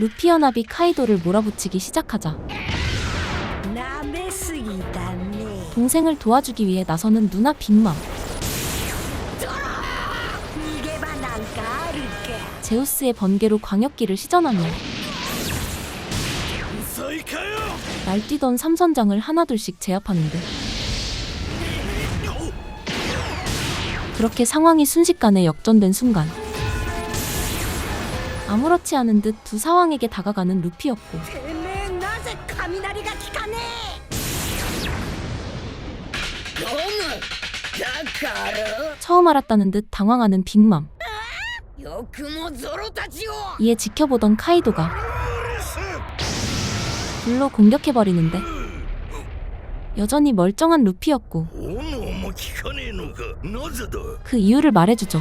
루피 연합이 카이도를 몰아붙이기 시작하자. 동생을 도와주기 위해 나서는 누나 빅맘. 제우스의 번개로 광역기를 시전하며 날뛰던 삼선장을 하나둘씩 제압하는데 그렇게 상황이 순식간에 역전된 순간 아무렇지 않은 듯 두 사왕에게 다가가는 루피였고. 처음 알았다는 듯 당황하는 빅맘. 이에 지켜보던 카이도가 불로 공격해버리는데 여전히 멀쩡한 루피였고 그 이유를 말해주죠.